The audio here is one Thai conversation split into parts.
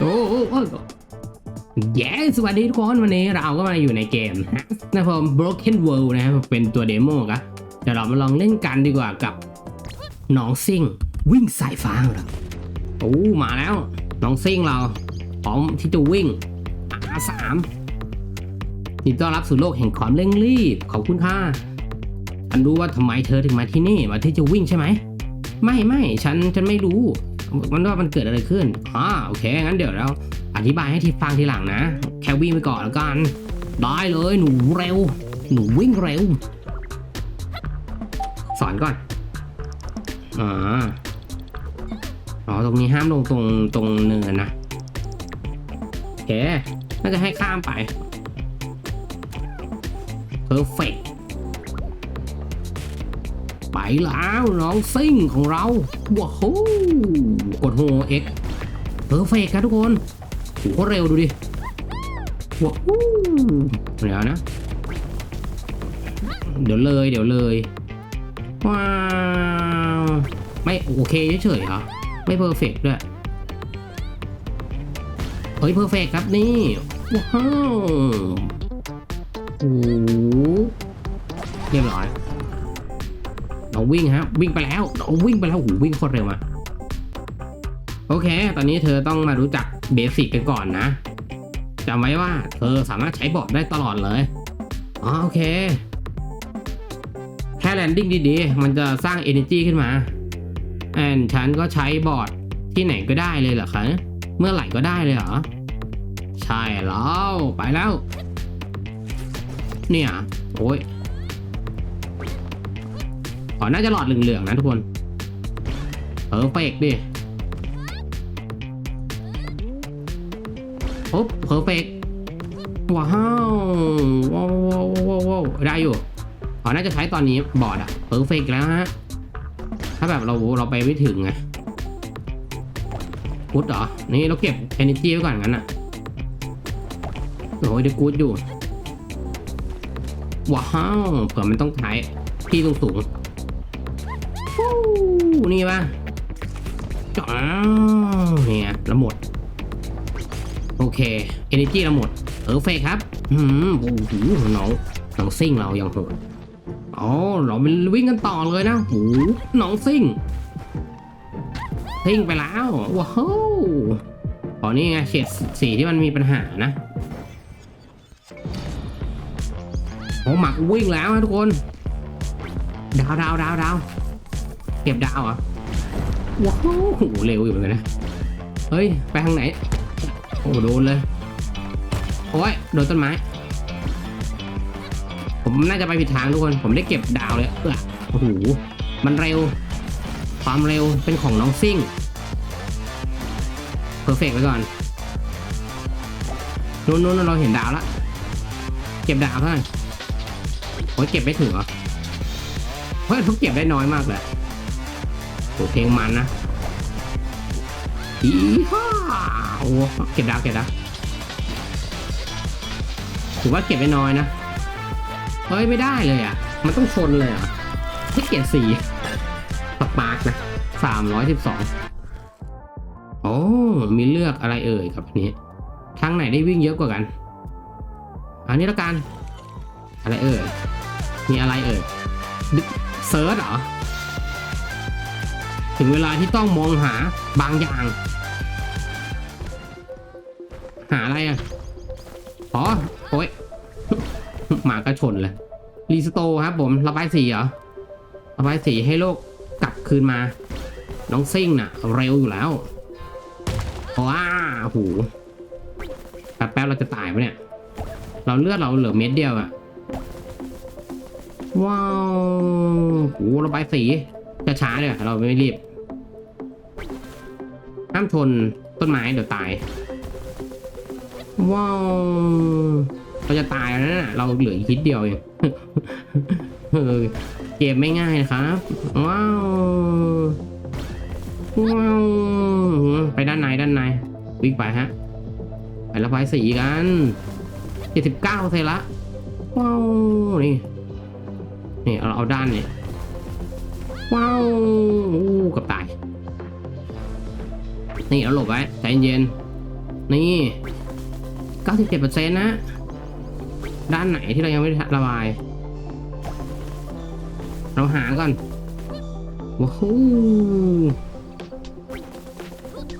โอ้โอ้แย้สวัสดีทุกคนวันนี้เราก็มาอยู่ในเกมนะครับผม Broken World นะครับเป็นตัวเดโมครับเดี๋ยวเรามาลองเล่นกันดีกว่ากับน้องซิ่ง วิ่งสายฟ้าเราโอ้มาแล้ว น้องซิ่งเราพร้อมที่จะวิ่งอาสามยินดีต้อนรับสู่โลกแห่งความเร่งรีบขอบคุณค่ะฉันรู้ว่าทำไมเธอถึงมาที่นี่มาที่จะวิ่งใช่ไหม ไม่ไม่ฉันฉันไม่รู้ มันว่ามันเกิดอะไรขึ้นอ่าโอเค งั้นเดี๋ยวเราอธิบายให้ทีฟังทีหลังนะ แค่วิ่งไปก่อนแล้วกัน ได้เลยหนูเร็ว หนูวิ่งเร็ว สอนก่อนอ่าอ๋อ ตรงนี้ห้ามลงตรงตรงเนินนะโอเคน่าจะให้ข้ามไป perfect ไป แล้วน้องซิ่งของเราว้าวกดโฮเอ็กเพอร์เฟกครับทุกคนโหโคตรเร็วดูดิว้าวเดี๋ยวนะ เดี๋ยวเลยเดี๋ยวเลย ว้าว ไม่โอเคเฉยๆเหรอ ไม่เพอร์เฟกด้วยเฮ้ยเพอร์เฟกครับนี่ ว้าวโอ้โหเรียบร้อย เราวิ่งฮะวิ่งไปแล้วเราวิ่งไปแล้วโอ้โหวิ่งโคตรเร็วมาโอเค ตอนนี้เธอต้องมารู้จักเบสิกกันก่อนนะจำไว้ว่า เธอสามารถใช้บอร์ดได้ตลอดเลยอ๋อโอเค แค่แลนดิ้งดีๆ มันจะสร้าง energy ขึ้นมาแอนฉันก็ใช้บอร์ดที่ไหนก็ได้เลยเหรอคะ เมื่อไหร่ก็ได้เลยเหรอ ใช่แล้ว ไปแล้ว เนี่ย โอ้ย อ๋อน่าจะหลอดเหลืองๆนะทุกคนเออเฟกดิโอ๊บเพอร์เฟกว้าวว้าวว้าวว้าวได้อยู่อ๋อน่าจะใช้ตอนนี้บอร์ดอะเพอร์เฟกแล้วฮะถ้าแบบเราเราไปไม่ถึงไงกูดเหรอ นี่เราเก็บ energy ไว้ก่อนงั้นอะโอ้ยเดี๋ยวกูดอยู่ ว้าวเผื่อมันต้องใช้ที่สูงสูงๆ ฟูนี่ป่ะอ้าวเนี่ยเราหมด โอเค energy เราหมด เออเฟกครับอืมโอ้โหน้องน้องซิ่งเราอยังโหดอ๋อเราไปวิ่งกันต่อเลยนะโอ้โหน้องซิ่งซิ่งไปแล้วว้าวอ๋อนี่ไงเฉดสีที่มันมีปัญหานะโอ้หมักวิ่งแล้วนะทุกคน ดาวดาวดาวดาว เก็บดาวเหรอะว้าวโหเร็วอยู่เหมือนกันนะ เฮ้ย ไปทางไหน โอ้โดนเลย โอ้ย โดนต้นไม้ ผมน่าจะไปผิดทางทุกคน ผมได้เก็บดาวเลยเออโอ้โห มันเร็ว ความเร็วเป็นของน้องซิ่ง เพอร์เฟกไปก่อนนู้นนู้นเราเห็นดาวแล้วเก็บดาวเท่าไหร่โอ้ยเก็บไม่ถึงเหรอเฮ้ยทุกเก็บได้น้อยมากเลย โอเพลงมันนะอีฮ่าโอ้เก็บดาวเก็บดาวถือว่าเก็บได้น้อยนะเฮ้ยไม่ได้เลยอะ มันต้องชนเลยอะที่เกียรสีสปาร์กนะสามร้อยสิบสองโอ้มีเลือกอะไรเอ่ยครับอันนี้ทางไหนได้วิ่งเยอะกว่ากัน อันนี้ละกัน อะไรเอ่ยมีอะไรเอ่ยเซิร์ชเหรอ ถึงเวลาที่ต้องมองหาบางอย่าง หาอะไรอะอ๋อโอ้ยหมากระชนเลยรีสโตครับผมระบายสีเหรอระบายสีให้โลกกลับคืนมา น้องซิ่งน่ะ เร็วอยู่แล้วว้าโอ้โหแป๊บๆเราจะตายปะเนี่ย เราเลือดเราเหลือเม็ดเดียวอะว้าวโหระบายสีช้าๆเลยเราไม่รีบ ห้ามชนต้นไม้เดี๋ยวตาย ว้าวเราจะตายแล้วนะเราเหลืออีกนิดเดียวเองเออเกมไม่ง่ายนะครับ ว้าวว้าวไปด้านในด้านในวิ่งไปฮะไประบายสีกันเจ็ดสิบเก้าเซละว้าวนี่นี่เราเอาด้านเนี่ยว้าวอู้กับตาย นี่เราหลบไว้ใจเย็น นี่ 97%นะ ด้านไหนที่เรายังไม่ระบาย เราหาก่อน ว้าว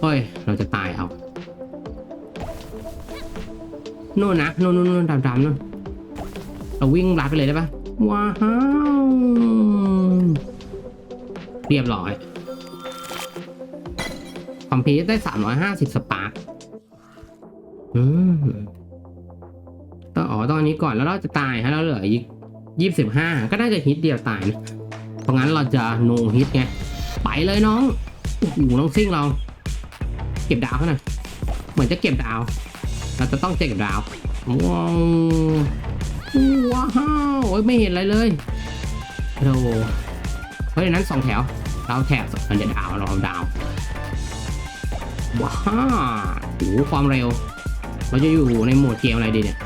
เฮ้ย เราจะตายเอานู่นนะนู่นนู่นนู่นดำๆนู่นเราวิ่งลัดไปเลยได้ปะว้าว เรียบร้อย คอมพิวได้350สปาร์คอืมต้องอ๋อตอนนี้ก่อนแล้วเราจะตายฮะแล้วเหลืออีกยี่สิบห้าก็น่าจะฮิตเดียวตายนะเพราะงั้นเราจะโนฮิตไง ไปเลยน้องอ้โหน้องซิ่งเรา เก็บดาวเขาหน่อยเหมือนจะเก็บดาว เราจะต้องเก็บดาวว้าวว้าวโอ้ยไม่เห็นอะไรเลยโอ้โหเฮ้ยนั้นสองแถวเราแถบอันเดียวดาวเราเอาดาว ว้าวโอ้โหความเร็ว เราจะอยู่ในโหมดเกมอะไรดีเนี่ย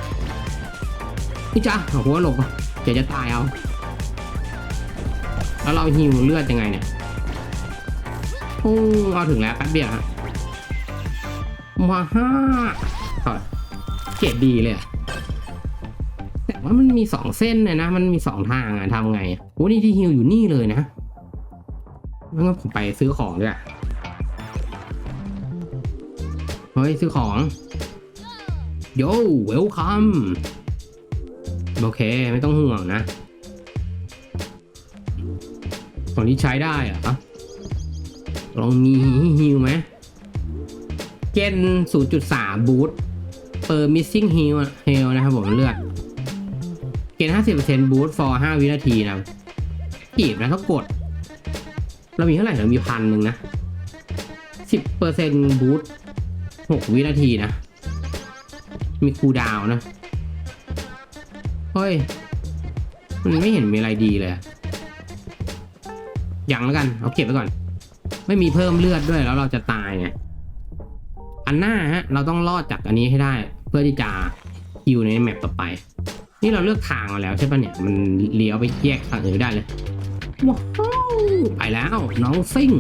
นี่จ้าหัวหลบอะเดี๋ยวจะตายเอา แล้วเราหิวเลือดยังไงเนี่ยโอ้เอาถึงแล้วแป๊บเดียวฮะว้าฮ่าต่อเกรดดีเลยอะแต่ว่ามันมีสองเส้นเลยนะ มันมีสองทางอะทำไงโอ้นี่ที่ฮิวอยู่นี่เลยนะงั้นผมไปซื้อของด้วย เฮ้ย ซื้อของ โย่เวลคัม โอเค ไม่ต้องห่วงนะ ของที่ใช้ได้เหรอะลองมีฮิวไหมเกน0.3 บูทเปอร์มิสซิ่งฮิลเฮลนะครับผมเลือด เกณฑ์50%บูท for 5วินาทีนะกีบนะถ้ากด เรามีเท่าไหร่เรามีพันหนึ่งนะ 10%บูท 6วินาทีนะ มีคูลดาวน์นะ เฮ้ย มันไม่เห็นมีอะไรดีเลยอะยังแล้วกัน เอาเก็บไว้ก่อน ไม่มีเพิ่มเลือดด้วยแล้วเราจะตายไง อันหน้าฮะ เราต้องรอดจากอันนี้ให้ได้ เพื่อที่จะอยู่ในแมปต่อไป นี่เราเลือกทางมาแล้วใช่ปะเนี่ย มันเลี้ยวไปแยกทางอื่นได้เลย ว้าวไปแล้วน้องซิ่ง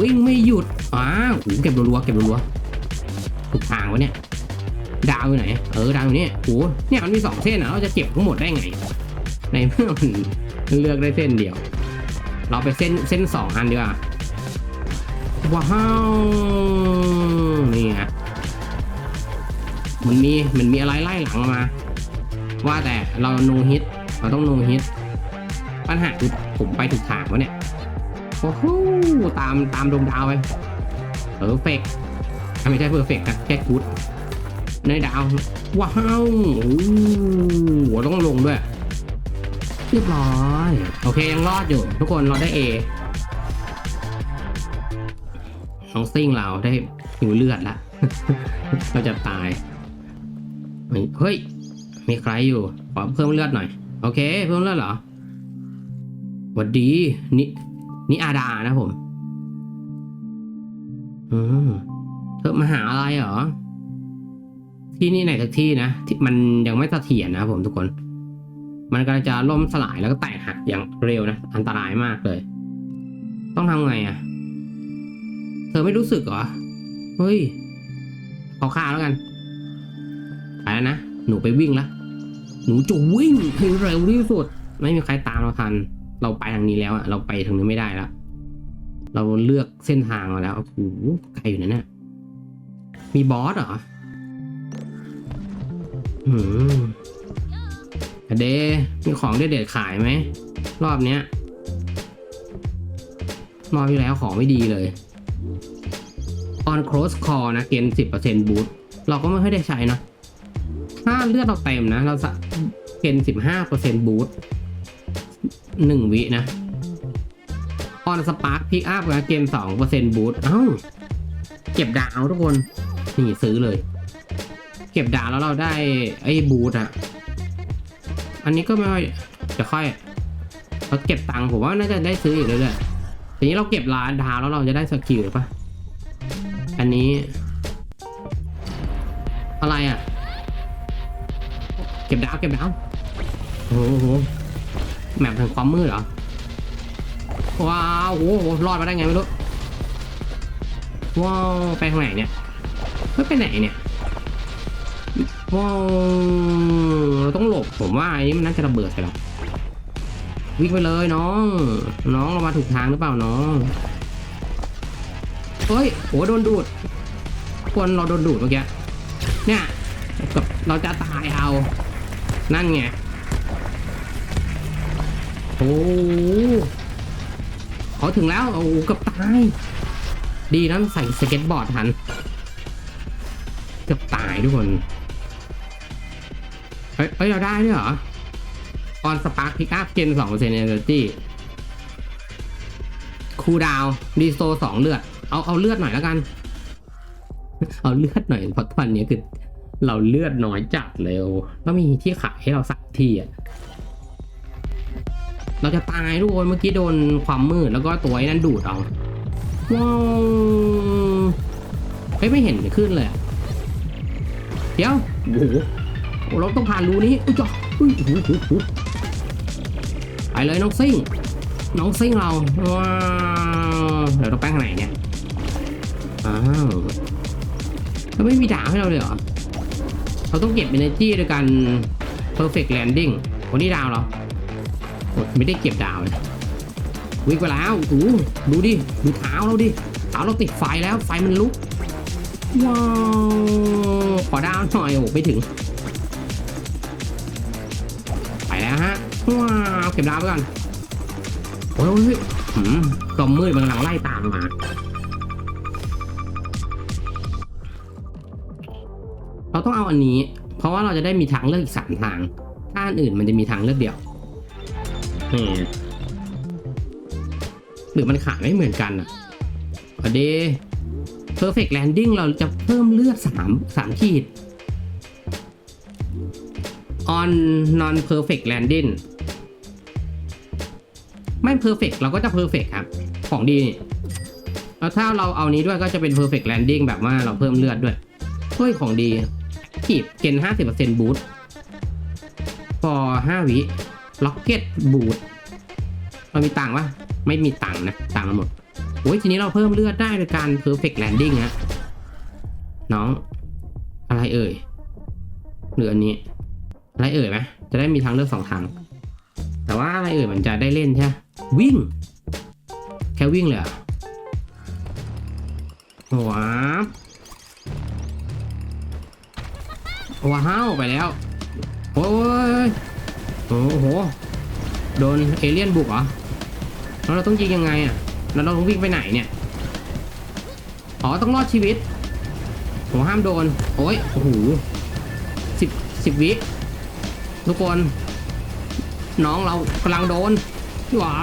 วิ่งไม่หยุดอ้าวโหเก็บรัวๆเก็บรัวๆถูกทาง วะเนี่ย ดาวอยู่ไหน เออดาวอยู่นี่โหเนี่ยมันมีสองเส้นอะเราจะเก็บทั้งหมดได้ไง ในเมื่อมันเลือกได้เส้นเดียว เราไปเส้นเส้นสองอันดีกว่าว้าวนี่ไงมันมีมันมีอะไรไล่หลังมา ว่าแต่เราโนฮิตเราต้องโนฮิตปัญหาคือผมไปถูกทางวะเนี่ยโอ้โหตามตามดวงดาวไปเพอเฟก ไม่ใช่เพอร์เฟกต์นะแค่กูดในดาว ว้าวโอ้โหหัวต้องลงด้วย เรียบร้อย โอเค ยังรอดอยู่ ทุกคนเราได้ A น้องซิ่งเราได้หิวเลือดละเราจะตาย เฮ้ย มีใครอยู่ขอเพิ่มเลือดหน่อย โอเค เพิ่มเลือดเหรอหวัดดี นี่นี่อาดานะผม อืม เธอมาหาอะไรเหรอ ที่นี่ไหนสักที่นะที่มันยังไม่เสถียรนะผมทุกคน มันก็จะล่มสลายแล้วก็แตกหักอย่างเร็วนะ อันตรายมากเลย ต้องทำไงอะ่ะ เธอไม่รู้สึกเหรอ เฮ้ย ขอค่าแล้วกันไปแล้วนะ หนูไปวิ่งละ หนูจะวิ่งให้เร็วที่สุด ไม่มีใครตามเราทัน เราไปทางนี้แล้วอะเราไปทางนี้ไม่ได้ล้วเราเลือกเส้นทางมาแล้วโอ้โหไกลอยู่นะเนี่ย มีบอสเหรออืมเดมีของเด็ดๆขายไหม รอบเนี้ยรอบที่แล้วของไม่ดีเลย on close call นะ เกณฑ์10%บูทเราก็ไม่ค่อยได้ใช้นะ ถ้าเลือดเราเต็มนะ เราจะเกณฑ์15%บูทหนึ่งวินะ on spark pick up นะ เกณฑ์2%บูทเอ้า เก็บดาวทุกคน นี่ซื้อเลย เก็บดาวแล้วเราได้ไอ้บูทอะอันนี้ก็ไม่ค่อยจะค่อยเราเก็บตังค์ผมว่าน่าจะได้ซื้ออีกเรื่อยๆทีนี้เราเก็บล้านดาวแล้วเราจะได้สกิลหรือปะอันนี้ อะไรอะเก็บดาวเก็บดาวโอ้โหแมปแห่งความมืดเหรอว้าวโอ้โหรอดมาได้ไงไม่รู้ว้าวไปทางไหนเนี่ย ไม่ไปไหนเนี่ยว้าวเราต้องหลบผมว่าอันนี้มันน่าจะระเบิดไปแล้ววิ่งไปเลยน้อง น้องเรามาถูกทางหรือเปล่าน้องเฮ้ยโหโดนดูดคนเราโดนดูดเมื่อกี้เนี่ยกับเราจะตายเอา นั่นไงโอ้เขาถึงแล้วโอ้เกับตาย ดีนะใส่สเก็ตบอร์ดทัน เกือบตายทุกคนเฮ้ยเฮ้ย เราได้ด้วยเหรอออนสปาร์คพิกอัพเกนสองเปอร์เซ็นต์เอเนอร์จีคูดาวดีโซสองเลือด เอาเอาเลือดหน่อยแล้วกัน เอาเลือดหน่อยเพราะตอนนี้คือเราเลือดน้อยจัดเลยโอ้ต้องมีที่ขายให้เราสักที่อะเราจะตายทุกคนเมื่อกี้โดนความมืดแล้วก็ตัวไอ้นั้นดูดเอาว้าวเฮ้ยไม่เห็นขึ้นเลยอะ ดี๋ยวโอ้โหเราต้องผ่านรูนี้อุ้ยจ้ะอุ้ยโอ้โหไปเลยน้องซิ่ง น้องซิ่งเราว้าวเดี๋ยวเราแป้งข้างไหนเนี่ยอ้าวแล้วไม่มีดาวให้เราเลยเหรอเราต้องเก็บ energy ด้วยการ perfect landing วันนี้ดาวเหรอไม่ได้เก็บดาวเลยวิ่งไปแล้วโอ้ดูดิ ดูเท้าเราดิ เท้าเราติดไฟแล้ว ไฟมันลุก ว้าวขอดาวหน่อยโอ้ไม่ถึง ไปแล้วฮะ ว้าวเก็บดาวไปก่อน โอ้ยหืมกลมมืดมันกำลังไล่ตามมาเราต้องเอาอันนี้ เพราะว่าเราจะได้มีทางเลือกอีกสามทาง ถ้าอันอื่นมันจะมีทางเลือกเดียวนี่หรือมันขายไม่เหมือนกันอะพอดี perfect landing เราจะเพิ่มเลือดสามสามขีด on non perfect landing ไม่ perfect เราก็จะ perfect ครับ ของดีแล้วถ้าเราเอานี้ด้วยก็จะเป็น perfect landing แบบว่าเราเพิ่มเลือดด้วยเฮ้ยของดีขีดเกณฑ์50% boost for 5วิ rocket boot เรามีตังค์ปะไม่มีตังค์นะตังค์หมด โอ้ยทีนี้เราเพิ่มเลือดได้โดยการ perfect landing ฮะน้อง อะไรเอ่ยหรืออันนี้ อะไรเอ่ยไหมจะได้มีทางเลือกสองทาง แต่ว่าอะไรเอ่ยมันจะได้เล่นใช่วิ่ง แค่วิ่งเลยเหรอว้าวว้าวไปแล้ว โอ้ยโอ้โห โดนเอเลี่ยนบุกเหรอแล้วเราต้องยิงยังไงอะ แล้วเราต้องวิ่งไปไหนเนี่ย อ๋อ ต้องรอดชีวิตโหห้ามโดน โอ้ย โอ้โหสิบสิบวิ ทุกคน น้องเรากำลังโดนว้า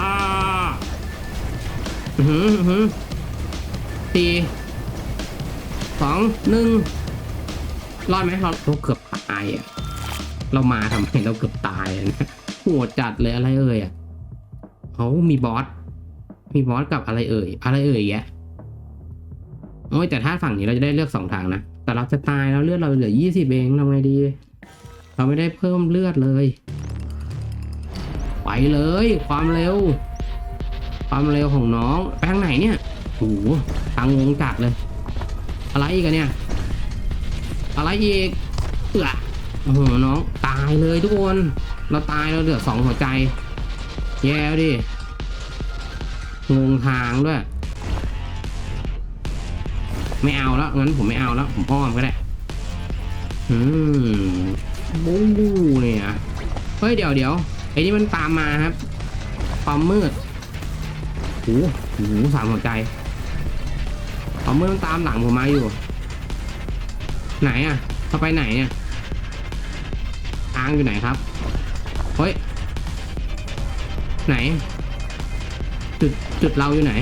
อือหืออื้อหือสี่สองหนึ่งรอดไหมเราเราเกือบตายอะ เรามาทำไมเราเกือบตายอะนะโหดจัดเลยอะไรเอ่ยอะเขามีบอส มีบอสกับอะไรเอ่ย อะไรเอ่ยแยะโอ้ยแต่ถ้าฝั่งนี้เราจะได้เลือกสองทางนะ แต่เราจะตายแล้วเลือดเราเหลือยี่สิบเองทำไงดี เราไม่ได้เพิ่มเลือดเลย ไปเลย ความเร็ว ความเร็วของน้องไปทางไหนเนี่ยโอ้โหทางงงจัดเลย อะไรอีกอะเนี่ย อะไรอีกเอือโอ้โหน้องตายเลยทุกคน เราตายเราเหลือสองหัวใจ แย่ดิ งงทางด้วย ไม่เอาแล้วงั้นผมไม่เอาแล้ว ผมอ้อมก็ได้ อืมบูเนี่ยเฮ้ยเดี๋ยวเดี๋ยวไอ้นี่มันตามมาครับ ความมืดโอ้โหสามหัวใจความมืดมันตามหลังผมมาอยู่ ไหนอะเขาไปไหนเนี่ยทางอยู่ไหนครับ เฮ้ย ไหน จุดจุดเราอยู่ไหน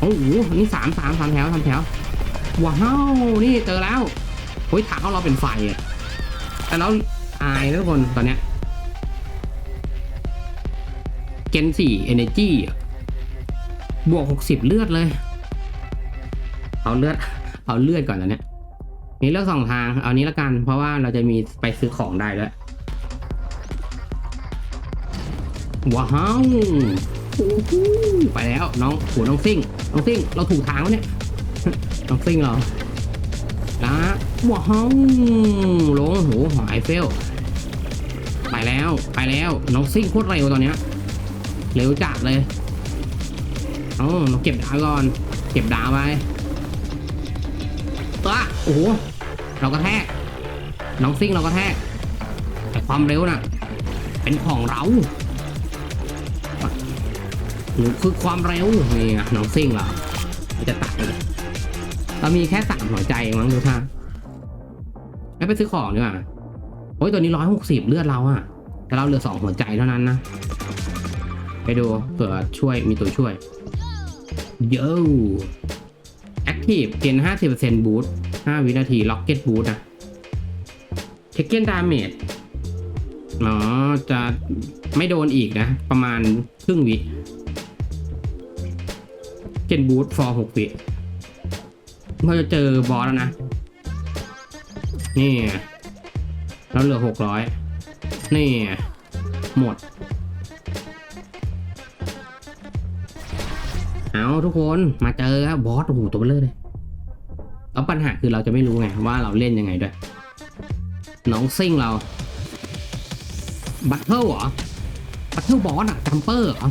โอ้โห นี่สามสามสามแถวสามแถว ว้าว นี่เจอแล้วโอ้ยถามเขาเราเป็นไฟอะแต่เราอายนะทุกคนตอนเนี้ยเกนสี่ energy อะบวกหกสิบเลือดเลย เอาเลือด เอาเลือดก่อนตอนเนี้ยนี่เลือกสองทาง เอานี้ละกัน เพราะว่าเราจะมีไปซื้อของได้ด้ว ว้าวไปแล้วน้องโหน้องซิ่งน้องซิ่งเราถูกทางแล้วเนี่ยน้องซิ่งเรานะว้าวลงโหหายเฟลไปแล้วไปแล้วน้องซิ่งโคตรเร็วตอนเนี้ยเร็วจัดเลยเอ้าเราเก็บดาวก่อน เก็บดาวไปตัวโอ้โหเราก็แทกน้องซิ่งเราก็แทกแต่ความเร็วน่ะ เป็นของเรา หนูคือความเร็วนี่ไงน้องซิ่งเราเราจะตัดเลยเรามีแค่สามหัวใจเองมั้งดูท่าไม่ไปซื้อของดีกว่าโอ้ยตัวนี้ร้อยหกสิบเลือดเราอะแต่เราเหลือสองหัวใจเท่านั้นนะ ไปดูเผื่อช่วยมีตัวช่วยเยอะแอคทีฟเกณฑ์ห้าสิบเปอร์เซ็นต์บูทห้าวินาทีล็อกเก็ตบูทนะเทคเกนดาเมจอ๋อจะไม่โดนอีกนะ ประมาณครึ่งวิ เกนบูทฟอร์หกวิเราจะเจอบอสแล้วนะ นี่แล้วเหลือหกร้อยนี่ หมด เอาทุกคนมาเจอครับบอสโอ้โหตัวเบลอเลยแล้วปัญหาคือเราจะไม่รู้ไงว่าเราเล่นยังไงด้วย น้องซิ่งเรา บัตเทิลเหรอ บัตเทิลบอสอะจัมเปอร์เหรอ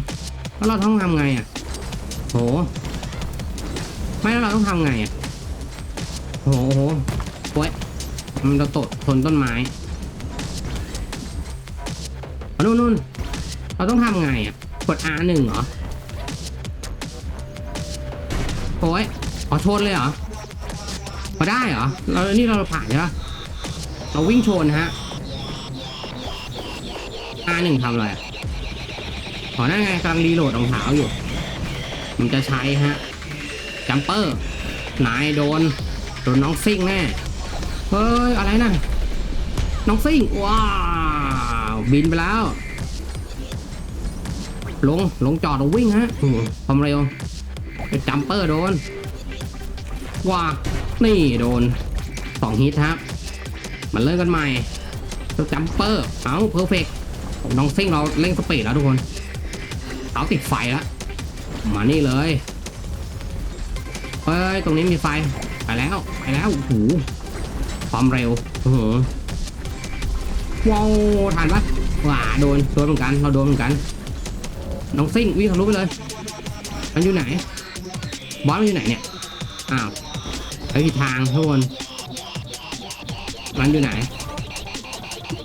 แล้วเราต้องทำไงอะโห ไม่แล้วเราต้องทำไงอะโหโหโว้ยมันจะตดทนต้นไม้นู่นนู่นเราต้องทำไงอะ กด R หนึ่งเหรอโอ้ยขอชนเลยเหรอพอได้เหรอ เรานี่เราผ่านใช่ปะเราวิ่งชนฮะ R หนึ่งทำอะไรขอนั่นไงกำลังรีโหลดรองเท้าอยู่ มันจะใช้ฮะ จัมเปอร์ นายโดน โดนน้องซิ่งแน่ เฮ้ย อะไรนะ น้องซิ่ง ว้าว บินไปแล้ว ลง ลงจอดลงวิ่งฮะความเร็วจัมเปอร์โดน ว้า นี่โดนสองฮิตครับ มันเริ่มกันใหม่เจ้าจัมเปอร์ เอาเพอร์เฟกน้องซิ่งเราเร่งสปีดแล้วทุกคน เอาติดไฟแล้ว มานี่เลย ตรงนี้มีไฟ ไปแล้ว ไปแล้วโอ้โหความเร็วโอ้โหว้าวทันปะว้าโดนโดนเหมือนกันเราโดนเหมือนกัน น้องซิ่งวิ่งทะลุไปเลย มันอยู่ไหน บอสมันอยู่ไหนเนี่ย อ้าวไปผิดทางทุกคนมันอยู่ไหน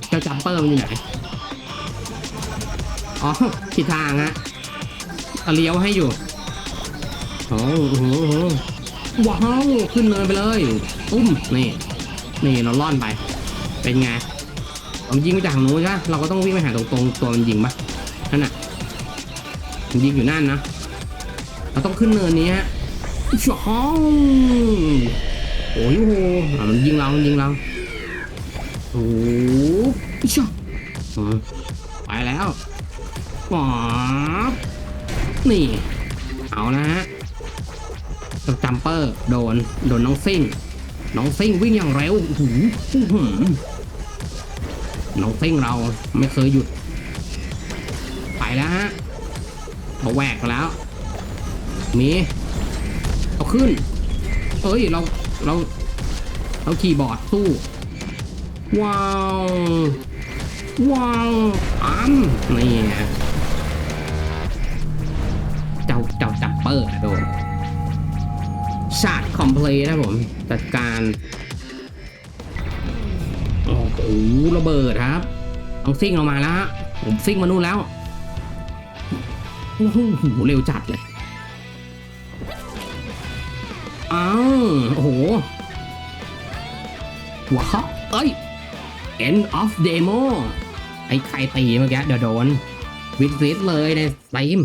เจ้าจัมเปอร์มันอยู่ไหน อ๋อผิดทางฮะเอาเลี้ยวให้อยู่ โอ้โห ว้าวขึ้นเนินไปเลยตุ้มนี่นี่เราล่อนไป เป็นไงผมยิงไปจากทางนู้นใช่ไหมเราก็ต้องวิ่งไปหาตรงตรงๆตัวมันยิงปะนั่นน่ะมันยิงอยู่นั่นนะเราต้องขึ้นเนินนี้ฮะช่องโอ้ยโหอะมันยิงเรามันยิงเราโอ้ยช่องไปแล้วป๊าบนี่เอานะฮะ จัมเปอร์ โดน โดนน้องซิ่ง น้องซิ่งวิ่งอย่างเร็วหอื้อหืน้องซิ่งเราไม่เคยหยุด ไปแล้วฮะเขาแหวกแล้ว มีเอาขึ้น เอ้ย เรา เรา เราขี่บอร์ดสู้ ว้าว ว้าวอัมนี่เจ้า เจ้าจัมเปอร์โดน ชาร์จคอมเพลย์นะผมจัดการโอ้โหระเบิดครับต้องซิ่งออกมาแล้วฮะผมซิ่งมานู่นแล้วโอ้โหเร็วจัดเลยอ้าวโอ้โหว้าเอ้ย end of demo ไอ้ใครตีเมื่อกี้เดี๋ยวโดนวิดวิดเลยในสตรีม